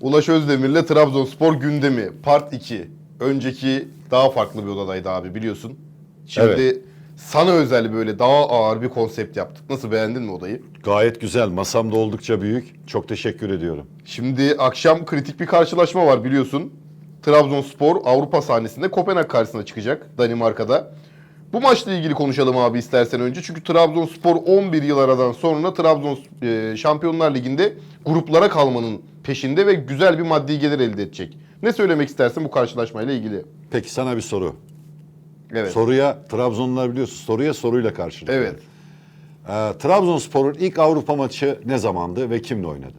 Ulaş Özdemir'le Trabzonspor gündemi part 2. Önceki daha farklı bir odadaydı abi biliyorsun. Şimdi Evet. sana özel böyle daha ağır bir konsept yaptık. Nasıl beğendin mi odayı? Gayet güzel. Masam da oldukça büyük. Çok teşekkür ediyorum. Şimdi akşam kritik bir karşılaşma var biliyorsun. Trabzonspor Avrupa sahnesinde Kopenhag karşısına çıkacak Danimarka'da. Bu maçla ilgili konuşalım abi istersen önce. Çünkü Trabzonspor 11 yıl aradan sonra Trabzon e, Şampiyonlar Ligi'nde gruplara kalmanın peşinde ve güzel bir maddi gelir elde edecek. Ne söylemek istersin bu karşılaşmayla ilgili? Peki sana bir soru. Evet. Soruya Trabzonlular biliyorsun. Soruya soruyla karşılık. Evet. Ee, Trabzonspor'un ilk Avrupa maçı ne zamandı ve kimle oynadı?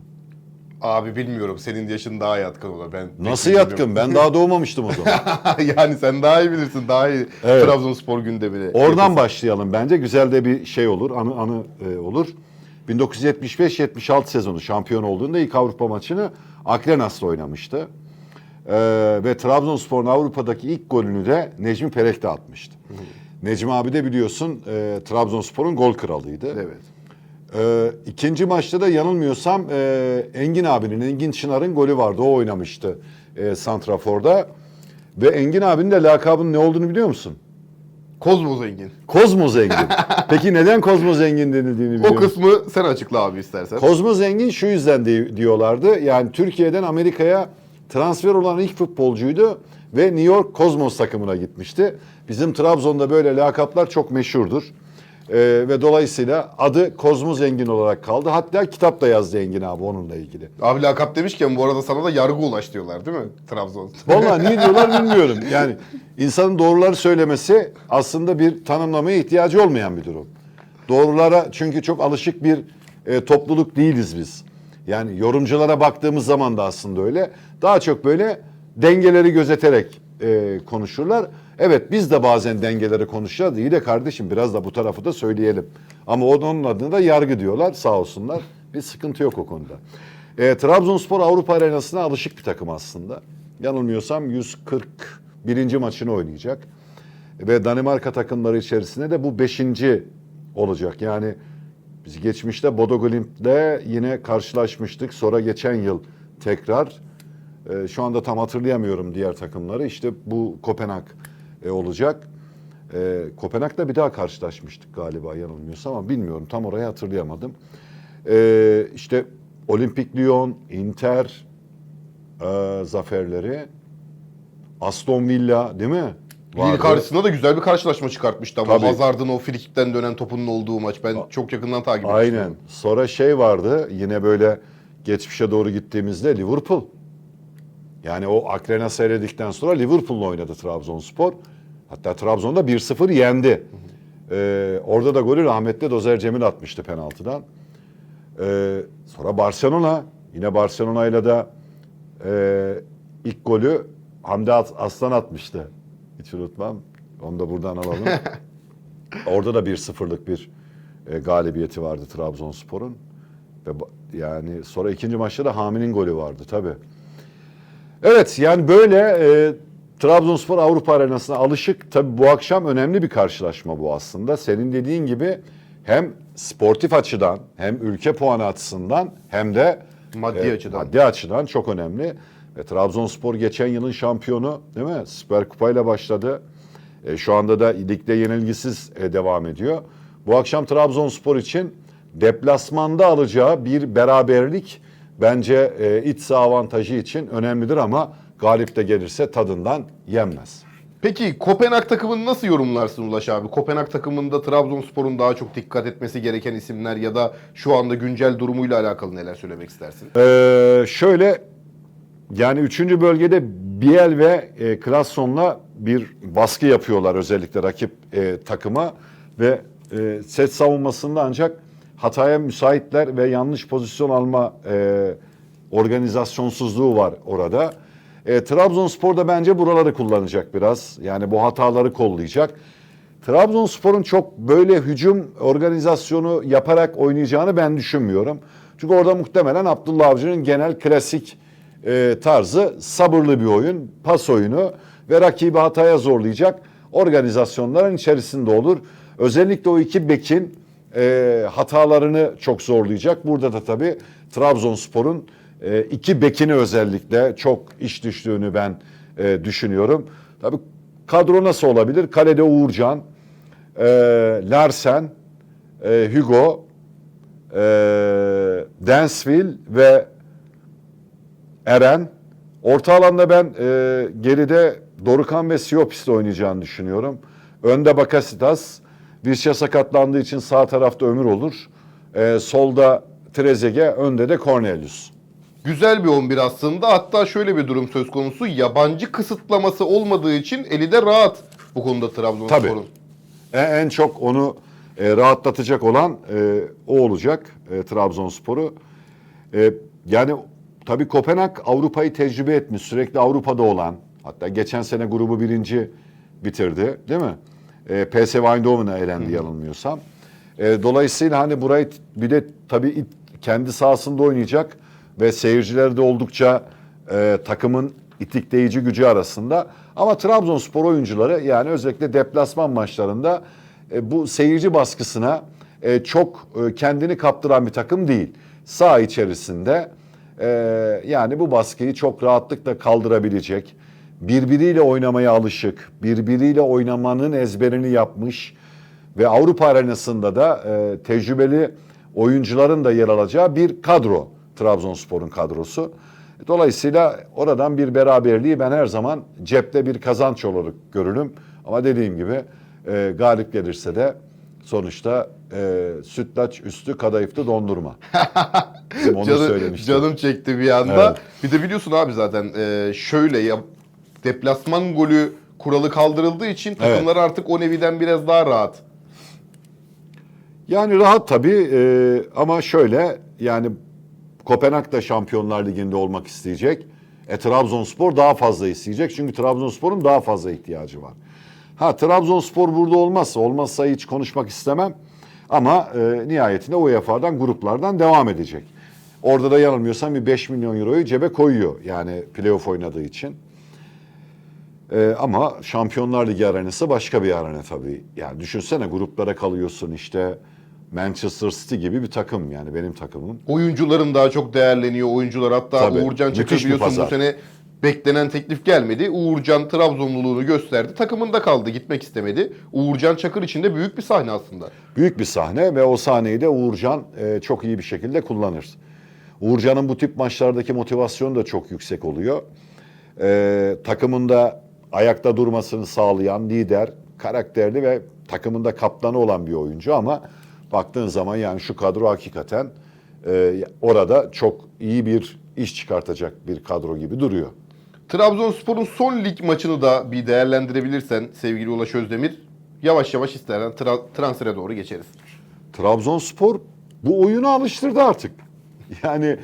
Abi bilmiyorum. Senin yaşın daha yatkın ona. Ben Nasıl bilmiyorum. yatkın? Ben daha doğmamıştım o zaman. yani sen daha iyi bilirsin. Daha iyi Evet. Trabzonspor gündemini. Oradan başlayalım bence. Güzel de bir şey olur, anı anı e, olur. 1975-76 sezonu şampiyon olduğunda ilk Avrupa maçını Akrenas'la oynamıştı. Ee, ve Trabzonspor'un Avrupa'daki ilk golünü de Necmi Perek de atmıştı. Necmi abi de biliyorsun e, Trabzonspor'un gol kralıydı. Evet. Ee, ikinci maçta da yanılmıyorsam e, Engin abinin, Engin Çınar'ın golü vardı. O oynamıştı e, Santrafor'da. Ve Engin abinin de lakabının ne olduğunu biliyor musun? Kozmo Zengin. Kozmo Zengin. Peki neden Kozmo Zengin denildiğini biliyor O musun? kısmı sen açıkla abi istersen. Kozmo Zengin şu yüzden di- diyorlardı. Yani Türkiye'den Amerika'ya transfer olan ilk futbolcuydu ve New York Cosmos takımına gitmişti. Bizim Trabzon'da böyle lakaplar çok meşhurdur. Ee, ve dolayısıyla adı Kozmo Zengin olarak kaldı. Hatta kitap da yazdı Engin abi onunla ilgili. Abi lakap demişken bu arada sana da yargı ulaş diyorlar değil mi? Trabzon. Vallahi niye diyorlar bilmiyorum. Yani insanın doğruları söylemesi aslında bir tanımlamaya ihtiyacı olmayan bir durum. Doğrulara çünkü çok alışık bir e, topluluk değiliz biz. Yani yorumculara baktığımız zaman da aslında öyle. Daha çok böyle dengeleri gözeterek e, konuşurlar. Evet biz de bazen dengeleri konuşacağız. İyi de kardeşim biraz da bu tarafı da söyleyelim. Ama onun adına da yargı diyorlar sağ olsunlar. Bir sıkıntı yok o konuda. E, Trabzonspor Avrupa arenasına alışık bir takım aslında. Yanılmıyorsam 141. maçını oynayacak. Ve Danimarka takımları içerisinde de bu 5. olacak. Yani biz geçmişte Bodo Glimt'le yine karşılaşmıştık. Sonra geçen yıl tekrar e, şu anda tam hatırlayamıyorum diğer takımları. İşte bu Kopenhag e, olacak. E, Kopenhag'da bir daha karşılaşmıştık galiba yanılmıyorsam ama bilmiyorum. Tam orayı hatırlayamadım. E, işte Olimpik Lyon, Inter e, zaferleri, Aston Villa değil mi? Lille karşısında da güzel bir karşılaşma çıkartmıştı ama Tabii. Hazard'ın o frikikten dönen topunun olduğu maç. Ben çok yakından takip etmiştim. Aynen. Sonra şey vardı yine böyle geçmişe doğru gittiğimizde Liverpool. Yani o Akrena seyredikten sonra Liverpool'la oynadı Trabzonspor. Hatta Trabzon'da 1-0 yendi. Ee, orada da golü rahmetli Dozer Cemil atmıştı penaltıdan. Ee, sonra Barcelona. Yine Barcelona'yla da e, ilk golü Hamdi As- Aslan atmıştı. Hiç unutmam. Onu da buradan alalım. Orada da 1-0'lık bir e, galibiyeti vardı Trabzonspor'un. Ve yani sonra ikinci maçta da Hami'nin golü vardı tabii. Evet yani böyle e, Trabzonspor Avrupa arenasına alışık. Tabii bu akşam önemli bir karşılaşma bu aslında. Senin dediğin gibi hem sportif açıdan hem ülke puanı açısından hem de Maddi e, açıdan. Maddi açıdan çok önemli. Ve Trabzonspor geçen yılın şampiyonu değil mi? Süper Kupayla başladı. E, şu anda da ligde yenilgisiz e, devam ediyor. Bu akşam Trabzonspor için deplasmanda alacağı bir beraberlik bence e, iç saha avantajı için önemlidir ama galip de gelirse tadından yenmez. Peki Kopenhag takımını nasıl yorumlarsın Ulaş abi? Kopenhag takımında Trabzonspor'un daha çok dikkat etmesi gereken isimler ya da şu anda güncel durumuyla alakalı neler söylemek istersin? Ee, şöyle yani üçüncü bölgede Biel ve e, Klasson'la bir baskı yapıyorlar özellikle rakip e, takıma ve e, set savunmasında ancak hataya müsaitler ve yanlış pozisyon alma e, organizasyonsuzluğu var orada. E, Trabzonspor da bence buraları kullanacak biraz. Yani bu hataları kollayacak. Trabzonspor'un çok böyle hücum organizasyonu yaparak oynayacağını ben düşünmüyorum. Çünkü orada muhtemelen Abdullah Avcı'nın genel klasik e, tarzı sabırlı bir oyun, pas oyunu ve rakibi hataya zorlayacak organizasyonların içerisinde olur. Özellikle o iki bekin e, hatalarını çok zorlayacak. Burada da tabii Trabzonspor'un e, iki bekini özellikle çok iş düştüğünü ben e, düşünüyorum. Tabii kadro nasıl olabilir? Kalede Uğurcan, e, Larsen, e, Hugo, e, Dansville ve Eren. Orta alanda ben e, geride Dorukan ve Siopis'le oynayacağını düşünüyorum. Önde Bakasitas. Visca sakatlandığı için sağ tarafta Ömür olur. E, solda Trezeguet, önde de Cornelius. Güzel bir 11 aslında. Hatta şöyle bir durum söz konusu. Yabancı kısıtlaması olmadığı için eli de rahat bu konuda Trabzonspor'un. E, en çok onu e, rahatlatacak olan e, o olacak e, Trabzonspor'u. E, yani tabii Kopenhag Avrupa'yı tecrübe etmiş. Sürekli Avrupa'da olan. Hatta geçen sene grubu birinci bitirdi değil mi? E, PSV Eindhoven'a elendi yanılmıyorsam. E, dolayısıyla hani burayı bir de tabii kendi sahasında oynayacak ve seyirciler de oldukça e, takımın itikleyici gücü arasında. Ama Trabzonspor oyuncuları yani özellikle deplasman maçlarında e, bu seyirci baskısına e, çok e, kendini kaptıran bir takım değil. Sağ içerisinde e, yani bu baskıyı çok rahatlıkla kaldırabilecek, birbiriyle oynamaya alışık, birbiriyle oynamanın ezberini yapmış ve Avrupa arenasında da e, tecrübeli oyuncuların da yer alacağı bir kadro Trabzonspor'un kadrosu. Dolayısıyla oradan bir beraberliği ben her zaman cepte bir kazanç olarak görürüm. Ama dediğim gibi e, galip gelirse de sonuçta e, sütlaç üstü kadayıflı dondurma. Bizim onu Canım, söylemiştik. canım çekti bir anda. Evet. Bir de biliyorsun abi zaten e, şöyle ya deplasman golü kuralı kaldırıldığı için takımlar artık o neviden biraz daha rahat. Yani rahat tabii e, ama şöyle yani Kopenhag da Şampiyonlar Ligi'nde olmak isteyecek. E Trabzonspor daha fazla isteyecek çünkü Trabzonspor'un daha fazla ihtiyacı var. Ha Trabzonspor burada olmazsa olmazsa hiç konuşmak istemem. Ama e, nihayetinde UEFA'dan gruplardan devam edecek. Orada da yanılmıyorsam bir 5 milyon euroyu cebe koyuyor yani playoff oynadığı için. Ee, ama Şampiyonlar Ligi arenası başka bir arena tabii. Yani düşünsene gruplara kalıyorsun işte Manchester City gibi bir takım yani benim takımım. Oyuncuların daha çok değerleniyor oyuncular. Hatta Tabii, Uğurcan Çakır müthiş bir biliyorsun bu pazar. sene beklenen teklif gelmedi. Uğurcan Trabzonluluğunu gösterdi. Takımında kaldı. Gitmek istemedi. Uğurcan Çakır için de büyük bir sahne aslında. Büyük bir sahne ve o sahneyi de Uğurcan e, çok iyi bir şekilde kullanır. Uğurcan'ın bu tip maçlardaki motivasyonu da çok yüksek oluyor. E, takımında ayakta durmasını sağlayan lider, karakterli ve takımında kaptanı olan bir oyuncu ama baktığın zaman yani şu kadro hakikaten e, orada çok iyi bir iş çıkartacak bir kadro gibi duruyor. Trabzonspor'un son lig maçını da bir değerlendirebilirsen sevgili Ulaş Özdemir. Yavaş yavaş istersen tra- transfere doğru geçeriz. Trabzonspor bu oyunu alıştırdı artık. Yani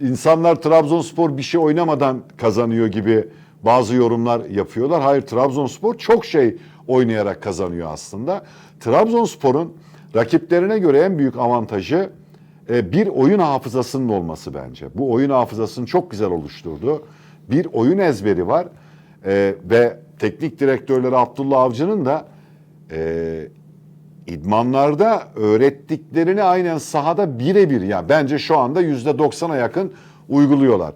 insanlar Trabzonspor bir şey oynamadan kazanıyor gibi bazı yorumlar yapıyorlar. Hayır Trabzonspor çok şey oynayarak kazanıyor aslında. Trabzonspor'un rakiplerine göre en büyük avantajı e, bir oyun hafızasının olması bence. Bu oyun hafızasını çok güzel oluşturdu. Bir oyun ezberi var E, ve teknik direktörleri Abdullah Avcı'nın da e, idmanlarda öğrettiklerini aynen sahada birebir yani bence şu anda yüzde doksana yakın uyguluyorlar.